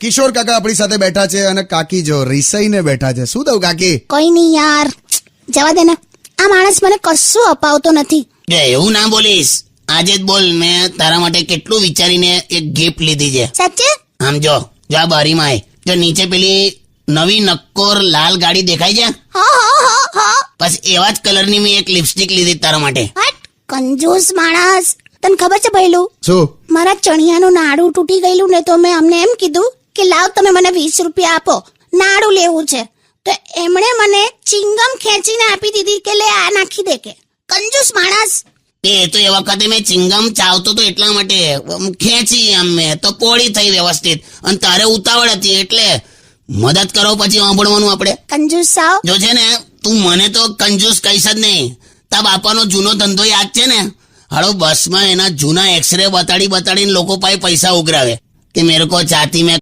કિશોર કાકા આપણી સાથે બેઠા છે અને કાકી જો રિસાઈને બેઠા છે. શું થયું કાકી? કોઈ નહીં યાર. જવા દે ને. આ માણસ મને કશું અપાવતો નથી. એવું ના બોલીશ. આજે જ બોલ મેં તારા માટે કેટલું વિચારીને એક ગિફ્ટ લીધી છે. સાચે? આમ જો જો આ બારીમાં જો નીચે પેલી નવી નક્કોર લાલ ગાડી દેખાય છે? હા હા હા હા. બસ એવા જ કલરની મેં એક લિપસ્ટિક લીધી તારા માટે. હટ કંજૂસ માણસ. તને ખબર છે ભઈલું શું? મારા ચણિયાનું નાડું તૂટી ગયેલું ને તો મેં અમને એમ કીધું કે લાવ તમે મને વીસ રૂપિયા આપો. નાડું લેવું છે. તો એમણે મને ચિંગમ ખેંચીને આપી દીધી કે લે આ નાખી દે કે. કંજૂસ માણસ. તે તો એ વખતે મેં ચિંગમ ચાવતો તો એટલા માટે. ખેંચી એમ મેં. તો પોળી થઈ વ્યવસ્થિત. અને તારે ઉતાવળ હતી એટલે મદદ કરો પછી સાંભળવાનું આપણે. કંજૂસ સાવ. જો છે ને તું મને તો કંજૂસ કહીશ જ નહીં. તા બાપાનો જૂનો ધંધો યાદ છે ને? હાલો, બસમાં એના જૂના એક્સરે બતાડી બતાડીને લોકો પાસે પૈસા ઉઘરાવે કે મેરે કો ચાતી મેં